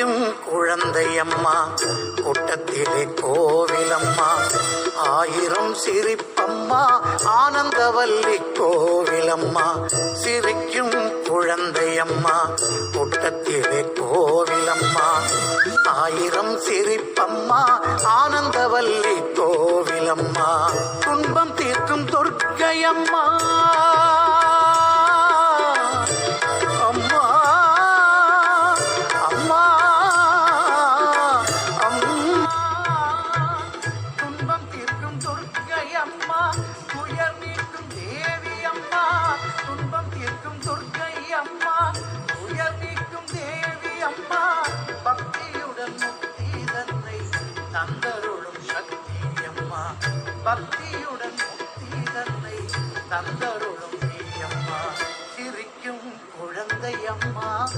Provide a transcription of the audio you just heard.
சிரிக்கும் குழந்தையம்மா கூட்டத்திலே கோவிலம்மா ஆயிரம் சிரிப்பம்மா ஆனந்தவல்லி கோவிலம்மா சிரிக்கும் குழந்தையம்மா கூட்டத்திலே கோவிலம்மா ஆயிரம் சிரிப்பம்மா ஆனந்தவல்லி கோவிலம்மா துன்பம் தீர்க்கும் துர்க்கையம்மா. தந்தருளும் சக்தி அம்மா. பக்தியுடன் முக்தி தன்னை தந்தருளும் நீ அம்மா. சிரிக்கும் குழந்தை அம்மா.